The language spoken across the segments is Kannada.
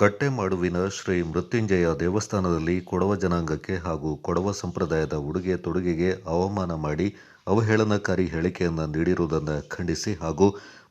ಕಟ್ಟೆಮಾಡುವಿನ ಶ್ರೀ ಮೃತ್ಯುಂಜಯ ದೇವಸ್ಥಾನದಲ್ಲಿ ಕೊಡವ ಜನಾಂಗಕ್ಕೆ ಹಾಗೂ ಕೊಡವ ಸಂಪ್ರದಾಯದ ಉಡುಗೆ ತೊಡುಗೆಗೆ ಅವಮಾನ ಮಾಡಿ ಅವಹೇಳನಕಾರಿ ಹೇಳಿಕೆಯನ್ನು ನೀಡಿರುವುದನ್ನು ಖಂಡಿಸಿ ಹಾಗೂ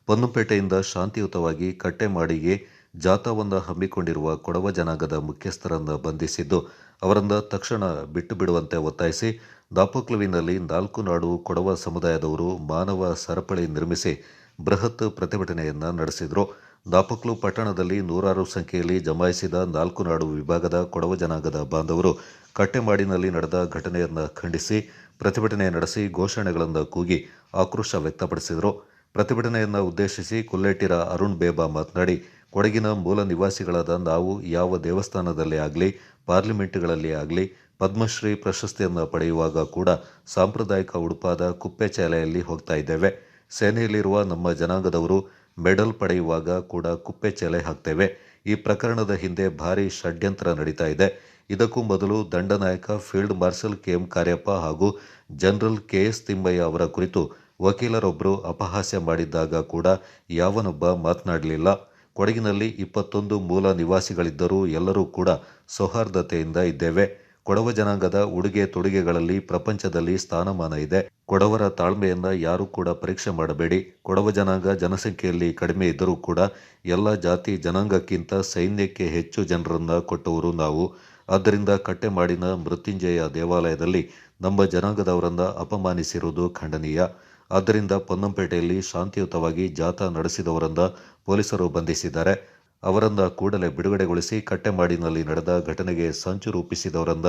ಪನ್ನುಪೇಟೆಯಿಂದ ಶಾಂತಿಯುತವಾಗಿ ಕಟ್ಟೆಮಾಡಿಗೆ ಜಾಥಾವನ್ನು ಹಮ್ಮಿಕೊಂಡಿರುವ ಕೊಡವ ಜನಾಂಗದ ಮುಖ್ಯಸ್ಥರನ್ನು ಬಂಧಿಸಿದ್ದು, ಅವರನ್ನು ತಕ್ಷಣ ಬಿಟ್ಟು ಬಿಡುವಂತೆ ಒತ್ತಾಯಿಸಿ ದಾಪೋಕ್ಲುವಿನಲ್ಲಿ ನಾಲ್ಕು ನಾಡು ಕೊಡವ ಸಮುದಾಯದವರು ಮಾನವ ಸರಪಳಿ ನಿರ್ಮಿಸಿ ಬೃಹತ್ ಪ್ರತಿಭಟನೆಯನ್ನು ನಡೆಸಿದರು. ದಾಪಕ್ಲು ಪಟ್ಟಣದಲ್ಲಿ ನೂರಾರು ಸಂಖ್ಯೆಯಲ್ಲಿ ಜಮಾಯಿಸಿದ ನಾಲ್ಕು ನಾಡು ವಿಭಾಗದ ಕೊಡವ ಜನಾಂಗದ ಬಾಂಧವರು ಕಟ್ಟೆಮಾಡಿನಲ್ಲಿ ನಡೆದ ಘಟನೆಯನ್ನು ಖಂಡಿಸಿ ಪ್ರತಿಭಟನೆ ನಡೆಸಿ ಘೋಷಣೆಗಳನ್ನು ಕೂಗಿ ಆಕ್ರೋಶ ವ್ಯಕ್ತಪಡಿಸಿದರು. ಪ್ರತಿಭಟನೆಯನ್ನು ಉದ್ದೇಶಿಸಿ ಕುಲ್ಲೆಟ್ಟಿರ ಅರುಣ್ ಬೇಬಾ ಮಾತನಾಡಿ, ಕೊಡಗಿನ ಮೂಲ ನಿವಾಸಿಗಳಾದ ನಾವು ಯಾವ ದೇವಸ್ಥಾನದಲ್ಲೇ ಆಗಲಿ, ಪಾರ್ಲಿಮೆಂಟ್ಗಳಲ್ಲಿ ಆಗಲಿ, ಪದ್ಮಶ್ರೀ ಪ್ರಶಸ್ತಿಯನ್ನು ಪಡೆಯುವಾಗ ಕೂಡ ಸಾಂಪ್ರದಾಯಿಕ ಉಡುಪಾದ ಕುಪ್ಪೆ ಚಾಲೆಯಲ್ಲಿ ಹೋಗ್ತಾ ಇದ್ದೇವೆ. ಸೇನೆಯಲ್ಲಿರುವ ನಮ್ಮ ಜನಾಂಗದವರು ಮೆಡಲ್ ಪಡೆಯುವಾಗ ಕೂಡ ಕುಪ್ಪೆ ಚೆಲೆ ಹಾಕ್ತೇವೆ. ಈ ಪ್ರಕರಣದ ಹಿಂದೆ ಭಾರಿ ಷಡ್ಯಂತ್ರ ನಡೀತಾ ಇದೆ. ಇದಕ್ಕೂ ಮೊದಲು ದಂಡನಾಯಕ field marshal K M Cariappa ಹಾಗೂ ಜನರಲ್ ಕೆ ಎಸ್ ತಿಮ್ಮಯ್ಯ ಅವರ ಕುರಿತು ವಕೀಲರೊಬ್ಬರು ಅಪಹಾಸ್ಯ ಮಾಡಿದ್ದಾಗ ಕೂಡ ಯಾವನೊಬ್ಬ ಮಾತನಾಡಲಿಲ್ಲ. ಕೊಡಗಿನಲ್ಲಿ ಇಪ್ಪತ್ತೊಂದು ಮೂಲ ನಿವಾಸಿಗಳಿದ್ದರೂ ಎಲ್ಲರೂ ಕೂಡ ಸೌಹಾರ್ದತೆಯಿಂದ ಇದ್ದೇವೆ. ಕೊಡವ ಜನಾಂಗದ ಉಡುಗೆ ತೊಡುಗೆಗಳಲ್ಲಿ ಪ್ರಪಂಚದಲ್ಲಿ ಸ್ಥಾನಮಾನ ಇದೆ. ಕೊಡವರ ತಾಳ್ಮೆಯನ್ನ ಯಾರು ಕೂಡ ಪರೀಕ್ಷೆ ಮಾಡಬೇಡಿ. ಕೊಡವ ಜನಾಂಗ ಜನಸಂಖ್ಯೆಯಲ್ಲಿ ಕಡಿಮೆ ಇದ್ದರೂ ಕೂಡ ಎಲ್ಲ ಜಾತಿ ಜನಾಂಗಕ್ಕಿಂತ ಸೈನ್ಯಕ್ಕೆ ಹೆಚ್ಚು ಜನರನ್ನ ಕೊಟ್ಟವರು ನಾವು. ಆದ್ದರಿಂದ ಕಟ್ಟೆಮಾಡಿನ ಮೃತ್ಯುಂಜಯ ದೇವಾಲಯದಲ್ಲಿ ನಮ್ಮ ಜನಾಂಗದವರನ್ನ ಅಪಮಾನಿಸಿರುವುದು ಖಂಡನೀಯ. ಆದ್ದರಿಂದ ಪೊನ್ನಂಪೇಟೆಯಲ್ಲಿ ಶಾಂತಿಯುತವಾಗಿ ಜಾಥಾ ನಡೆಸಿದವರನ್ನ ಪೊಲೀಸರು ಬಂಧಿಸಿದ್ದಾರೆ. ಅವರನ್ನ ಕೂಡಲೇ ಬಿಡುಗಡೆಗೊಳಿಸಿ ಕಟ್ಟೆಮಾಡಿನಲ್ಲಿ ನಡೆದ ಘಟನೆಗೆ ಸಂಚು ರೂಪಿಸಿದವರನ್ನ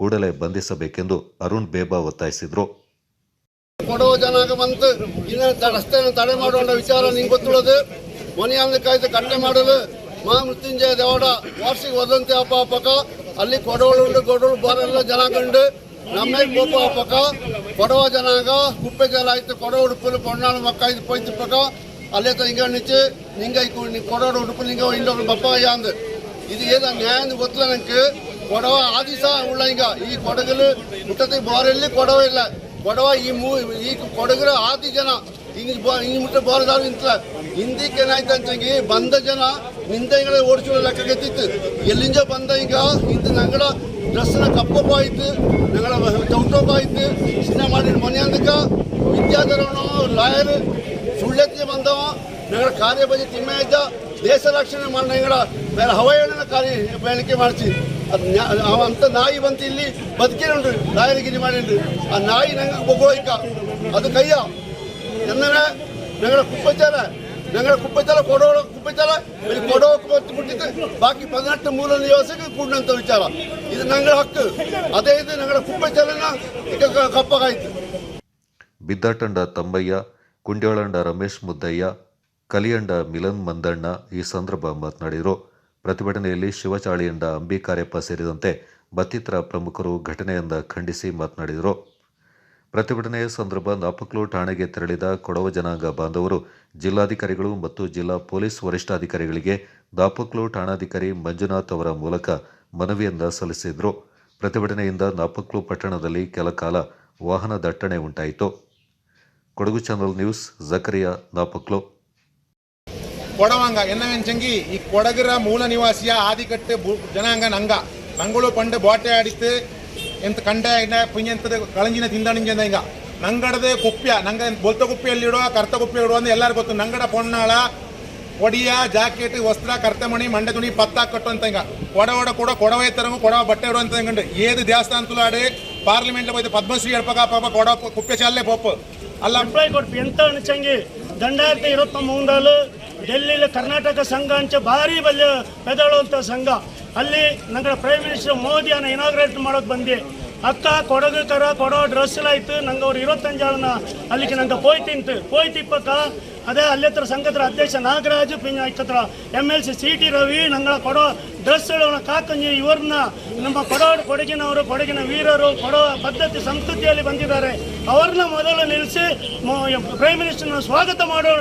ಕೂಡಲೇ ಬಂಧಿಸಬೇಕೆಂದು ಅರುಣ್ ಬೇಬಾ ಒತ್ತಾಯಿಸಿದರು. ಕೊಡುವ ಜನಾಂಗ ಬಂತು. ರಸ್ತೆ ತಡೆ ಮಾಡುವ ವಿಚಾರ ನಿಂಗೆ ಗೊತ್ತಿರೋದು ಮನೆಯಲ್ಲಿ ಕಾಯ್ದು ಕಟ್ಟೆ ಮಾಡಲು ಮಾ ಮೃತ್ಯುಂಜಯ ದೇವಡ ವಾರ್ಷಿಕ ವದಂತಿ ಅಪ್ಪ ಅಪ್ಪಕ ಅಲ್ಲಿ ಕೊಡವಳು ಉಂಡು ಗೊಡವಳು ಬಾರೆಲ್ಲ ಜನಾಂಗ ಉಂಡು. ನಮ್ಮ ಕೋಪ ಹಬ್ಬಕ ಕೊಡವ ಜನಾಂಗ, ಕುಪ್ಪೆ ಜಲ ಆಯ್ತು. ಕೊಡ ಉಡುಪಲು ಪೊಣ್ಣಾಳು ಮಕ್ಕ ಇದು ಪೋಯ್ತು ಪಕ್ಕ. ಅಲ್ಲಿತ ಹಿಂಗೆ ನಿಚ್ಚು ನಿಂಗೆ ಕೊಡೋಡು ಉಡುಪು ನಿಂಗೆ ಇಂಡೋಡು ಬಪ್ಪಾಯ ಅಂದ ಇದು ಏದ ನ್ಯಾಯ ಗೊತ್ತಿಲ್ಲ ನಂಗೆ ಕೊಡವ ಆದಿಸ ಉಳ್ಳ ಹಿಂಗ ಈ ಕೊಡಗಲು ಮುಟ್ಟತಿ ಬೋರಲ್ಲಿ ಕೊಡವ ಇಲ್ಲ ಕೊಡವ ಈ ಮೂ ಈ ಕೊಡಗರ ಆದಿ ಜನ ಹಿಂಗೆ ಬೋ ಹಿಂಗೆ ಮುಟ್ಟ ಬೋರದಾರು ನಿಂತಲ್ಲ ಹಿಂದಿಕ್ಕೆ ಏನಾಯ್ತು ಅಂತಂಗಿ ಬಂದ ಜನ ನಿಂದೆಗಳ ಓಡಿಸೋ ಲೆಕ್ಕಗೆತ್ತಿತ್ತು ಎಲ್ಲಿಂದ ಬಂದ ಈಗ ಇಂದು ನಂಗಡ ಡ್ರೆಸ್ನ ಕಪ್ಪೋಪಾಯಿತು ನಂಗಡ ಚೌಟೋಪಾಯಿತು ಸಿನಿಮಾ ಮಾಡಿದ ಮನೆ ಅಂದಕ್ಕ ವಿದ್ಯಾಧರನು ಲಾಯರ್ ಸುಳ್ಳೆತ್ತಿ ಬಂದವ ನಗರ ಕಾರ್ಯಬಜಿ ತಿಮ್ಮೆ ಇದ್ದ ದೇಶ ರಕ್ಷಣೆ ಮಾಡಿ ನಗರ ಬೇರೆ ಹವಾಯಾನ ಕಾರ್ಯ ಬೆಳಕೆ ಮಾಡಿಸಿ. ಅದು ಅಂತ ನಾಯಿ ಬಂತು ಇಲ್ಲಿ ಬದುಕಿನುಂಡು ಲಾಯರಿಗಿರಿ ಮಾಡಿಂಡು ಆ ನಾಯಿ ನಂಗೆ ಬೊಗೋಯ್ಕ ಅದು ಕೈಯ. ಎಂದರೆ ನಗರ ಕುಪ್ಪಚಾರ ನಗರ ಕುಪ್ಪಚಾರ ಕೊಡೋ ಕುಪ್ಪಚಾರ, ಇಲ್ಲಿ ಕೊಡೋ ಮುಟ್ಟಿದ್ದು ಬಾಕಿ ಪದಿನೆಂಟು ಮೂಲ ನಿವಾಸಕ್ಕೆ ಕೂಡಿನಂತ ವಿಚಾರ. ಇದು ನಂಗಳ ಹಕ್ಕು. ಅದೇ ಇದು ನಗರ ಕುಪ್ಪಚಾರನ ಈಗ ಕಪ್ಪಗಾಯ್ತು. ಬಿದ್ದಾಟಂಡ ತಮ್ಮಯ್ಯ ಕುಂಡ್ಯಾಳಂಡ ರಮೇಶ್ ಮುದ್ದಯ್ಯ, ಕಲಿಯಂಡ ಮಿಲನ್ ಮಂದಣ್ಣ ಈ ಸಂದರ್ಭ ಮಾತನಾಡಿದರು. ಪ್ರತಿಭಟನೆಯಲ್ಲಿ ಶಿವಚಾಳಿಯಂಡ ಅಂಬಿಕಾರ್ಯಪ್ಪ ಸೇರಿದಂತೆ ಮತ್ತಿತರ ಪ್ರಮುಖರು ಘಟನೆಯಿಂದ ಖಂಡಿಸಿ ಮಾತನಾಡಿದರು. ಪ್ರತಿಭಟನೆಯ ಸಂದರ್ಭ ನಾಪಕ್ಲು ಠಾಣೆಗೆ ತೆರಳಿದ ಕೊಡವ ಜನಾಂಗ ಬಾಂಧವರು, ಜಿಲ್ಲಾಧಿಕಾರಿಗಳು ಮತ್ತು ಜಿಲ್ಲಾ ಪೊಲೀಸ್ ವರಿಷ್ಠಾಧಿಕಾರಿಗಳಿಗೆ ನಾಪಕ್ಲು ಠಾಣಾಧಿಕಾರಿ ಮಂಜುನಾಥ್ ಅವರ ಮೂಲಕ ಮನವಿಯನ್ನ ಸಲ್ಲಿಸಿದರು. ಪ್ರತಿಭಟನೆಯಿಂದ ನಾಪಕ್ಲು ಪಟ್ಟಣದಲ್ಲಿ ಕೆಲ ಕಾಲ ವಾಹನ ದಟ್ಟಣೆ ಉಂಟಾಯಿತು. ಕೊಡಗು ಚಾನಲ್ ನ್ಯೂಸ್ ಜಕರಿಯಾ ನಾಪಕ್ಲು ಕೊಡವಂಗ ಎನ್ನವೆಂಚಂಗಿ ಈ ಕೊಡಗರ ಮೂಲ ನಿವಾಸಿಯ ಆದಿಕಟ್ಟು ಬು- ಜನಾಂಗ ನಂಗ ನಂಗಳು ಪಂಡ ಬಾಟೆ ಆಡಿತ್ತು ಎಂತ ಕಂಡ ಇನ್ನ ಪುಂಜಂತದ ಕಳಂಜಿನ ತಿಂದಾಣಿಂಜಂದ ಹಿಂಗ ನಂಗಡದ ಕುಪ್ಯ ನಂಗ ಬೊಲ್ತ ಕುಪ್ಪಿಯಲ್ಲಿ ಇಡುವ ಕರ್ತ ಕುಪ್ಪಿ ಇಡುವ ಅಂತ ಎಲ್ಲರಿಗೂ ಗೊತ್ತು ನಂಗಡ ಪೊನ್ನಾಳ ಒಡಿಯ ಜಾಕೆಟ್ ವಸ್ತ್ರ ಕರ್ತಮಣಿ ಮಂಡೆ ತುಣಿ ಪತ್ತ ಕಟ್ಟು ಅಂತ ಹಿಂಗ ಕೊಡ ಒಡ ಕೂಡ ಕೊಡವ ತರಂಗು ಕೊಡವ ಬಟ್ಟೆ ಇಡುವ ಅಂತ ಹಿಂಗಂಡು ಏದು ದೇವಸ್ಥಾನ ತುಲಾಡಿ ಪಾರ್ಲಿಮೆಂಟ್ ಹೋಯ್ತು ಪದ್ಮಶ್ರೀ ಹೇಳ್ಬೇಕ ಪಾಪ ಕೊಡ ಕುಪ್ಪೆ ಚಾಲನೆ ಪೊಪ್ಪು ಅಲ್ಲ ಎಂಪ್ಲಾಯ್ ಕೊಟ್ಟು ಎಂತ ಅಣಚಂಗಿ ದಂಡಾಯತ ಇರುತ್ತ ಮೂಂಡಲು ಡೆಲ್ಲಿಲಿ ಕರ್ನಾಟಕ ಸಂಘ ಅಂಚೆ ಭಾರಿ ಬಲ್ಯ ಬೆದಳುವಂಥ ಸಂಘ. ಅಲ್ಲಿ ನಂಗಳ ಪ್ರೈಮ್ ಮಿನಿಸ್ಟರ್ ಮೋದಿ ಅನ್ನ ಇನಾಗ್ರೇಟ್ ಮಾಡೋಕೆ ಬಂದೆ ಅಕ್ಕ ಕೊಡಗು ಕರ ಕೊಡೋ ಡ್ರೆಸ್ ನಂಗೆ ಅವ್ರು ಇರುವತ್ತಂಜಾಳನ್ನ ಅಲ್ಲಿಗೆ ನಂಗೆ ಪೋಯ್ತಿಂತು ಪೋಯ್ತಿಪ್ಪಕ್ಕ ಅದೇ ಅಲ್ಲಿ ಹತ್ರ ಸಂಘದ ಅಧ್ಯಕ್ಷ ನಾಗರಾಜು ಹತ್ರ M L C C T Ravi, ನಂಗಳ ಕೊಡೋ ಡ್ರೆಸ್ಗಳನ್ನ ಕಾಕಂಜಿ, ಇವ್ರನ್ನ ನಮ್ಮ ಕೊಡೋ ಕೊಡಗಿನವರು, ಕೊಡಗಿನ ವೀರರು, ಕೊಡೋ ಪದ್ಧತಿ ಸಂಸ್ಕೃತಿಯಲ್ಲಿ ಬಂದಿದ್ದಾರೆ. ಅವ್ರನ್ನ ಮೊದಲು ನಿಲ್ಲಿಸಿ ಪ್ರೈಮ್ ಮಿನಿಸ್ಟರ್ನ ಸ್ವಾಗತ ಮಾಡೋಣ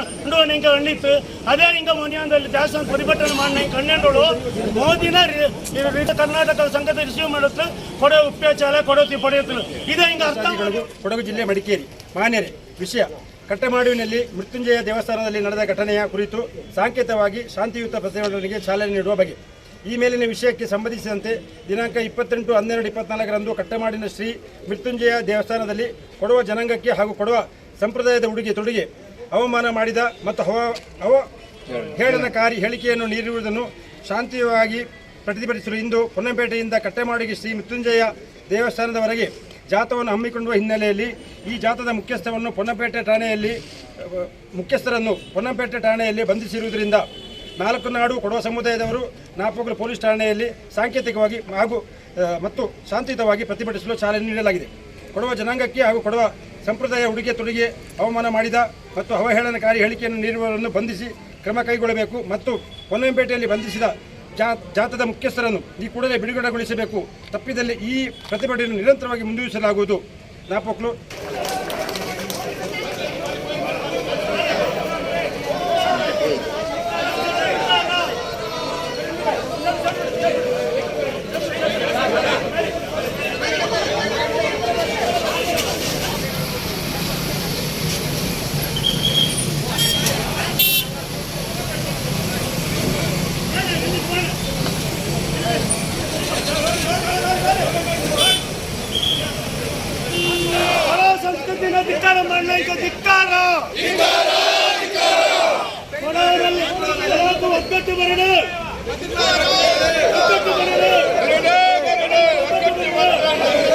ನಿಂಗೆ ಕಂಡಿತ್ತು ಅದೇ ಹಿಂಗೆ ಮೊನ್ನೆಯಲ್ಲಿ ದಾಸನ ಪ್ರತಿಭಟನೆ ಮಾಡಿ ಕಣ್ಣೆಂಡೋಳು ಮೋದಿನ ರಿ- ರಿ- ರಿ- ಕರ್ನಾಟಕ ಸಂಘದ ರಿಸೀವ್ ಮಾಡುತ್ತೆ ಕೊಡೋ ಉಪ್ಯಾಚಾರ ಕೊಡೋತಿ ಪಡೆಯುತ್ತೆ ಇದೇ ಹಿಂಗೆ ಅರ್ಥ ಮಾಡಿ- ಕೊಡಗು ಜಿಲ್ಲೆ ಮಡಿಕೇರಿ, ಮಾನ್ಯರೇ, ವಿಷಯ. ಕಟ್ಟೆಮಾಡುವಿನಲ್ಲಿ ಮೃತ್ಯುಂಜಯ ದೇವಸ್ಥಾನದಲ್ಲಿ ನಡೆದ ಘಟನೆಯ ಕುರಿತು ಸಾಂಕೇತವಾಗಿ ಶಾಂತಿಯುತ ಪ್ರತಿಭಟನೆಗೆ ಚಾಲನೆ ನೀಡುವ ಬಗ್ಗೆ. ಈ ಮೇಲಿನ ವಿಷಯಕ್ಕೆ ಸಂಬಂಧಿಸಿದಂತೆ ದಿನಾಂಕ ಇಪ್ಪತ್ತೆಂಟು ಹನ್ನೆರಡು ಇಪ್ಪತ್ನಾಲ್ಕರಂದು ಕಟ್ಟಮಾಡಿನ ಶ್ರೀ ಮೃತ್ಯುಂಜಯ ದೇವಸ್ಥಾನದಲ್ಲಿ ಕೊಡುವ ಜನಾಂಗಕ್ಕೆ ಹಾಗೂ ಕೊಡುವ ಸಂಪ್ರದಾಯದ ಉಡುಗೆ ತೊಡುಗೆ, ಅವಮಾನ ಮಾಡಿದ ಮತ್ತು ಅವ ಅವ ಹೇಳನಕಾರಿ ಹೇಳಿಕೆಯನ್ನು ನೀಡಿರುವುದನ್ನು ಶಾಂತಿಯುವಾಗಿ ಪ್ರತಿಭಟಿಸಲು ಇಂದು ಪೊನ್ನಂಪೇಟೆಯಿಂದ ಕಟ್ಟೆಮಾಡಿಗೆ ಶ್ರೀ ಮೃತ್ಯುಂಜಯ ದೇವಸ್ಥಾನದವರೆಗೆ ಜಾಥವನ್ನು ಹಮ್ಮಿಕೊಳ್ಳುವ ಹಿನ್ನೆಲೆಯಲ್ಲಿ ಈ ಜಾಥದ ಮುಖ್ಯಸ್ಥವನ್ನು ಪೊನ್ನಂಪೇಟೆ ಠಾಣೆಯಲ್ಲಿ ಮುಖ್ಯಸ್ಥರನ್ನು ಪೊನ್ನಂಪೇಟೆ ಠಾಣೆಯಲ್ಲಿ ಬಂಧಿಸಿರುವುದರಿಂದ ನಾಲ್ಕು ನಾಡು ಕೊಡುವ ಸಮುದಾಯದವರು ನಾಪೋಗಲು ಪೊಲೀಸ್ ಠಾಣೆಯಲ್ಲಿ ಸಾಂಕೇತಿಕವಾಗಿ ಹಾಗೂ ಮತ್ತು ಶಾಂತಿಯುತವಾಗಿ ಪ್ರತಿಭಟಿಸಲು ಚಾಲನೆ ನೀಡಲಾಗಿದೆ. ಕೊಡುವ ಜನಾಂಗಕ್ಕೆ ಹಾಗೂ ಕೊಡುವ ಸಂಪ್ರದಾಯ ಉಡುಗೆ ತೊಡುಗೆ, ಅವಮಾನ ಮಾಡಿದ ಮತ್ತು ಅವಹೇಳನಕಾರಿ ಹೇಳಿಕೆಯನ್ನು ನೀಡುವವರನ್ನು ಬಂಧಿಸಿ ಕ್ರಮ ಕೈಗೊಳ್ಳಬೇಕು ಮತ್ತು ಪೊನ್ನಂಪೇಟೆಯಲ್ಲಿ ಬಂಧಿಸಿದ ಜಾ, ಜಾತದ ಮುಖ್ಯಸ್ಥರನ್ನು ಈ ಕೂಡಲೇ ಬಿಡುಗಡೆಗೊಳಿಸಬೇಕು. ತಪ್ಪಿದಲ್ಲಿ ಈ ಪ್ರತಿಭಟನೆಯನ್ನು ನಿರಂತರವಾಗಿ ಮುಂದುವರಿಸಲಾಗುವುದು. ನಾಪೋಕ್ಲು ಕೊಡವ ಸರ್ಕಾರಕ್ಕೆ ಧಿಕ್ಕಾರ. ಒಗ್ಗಟ್ಟು ಬರೋಣ ಒಗ್ಗಟ್ಟು ಬರೋಣ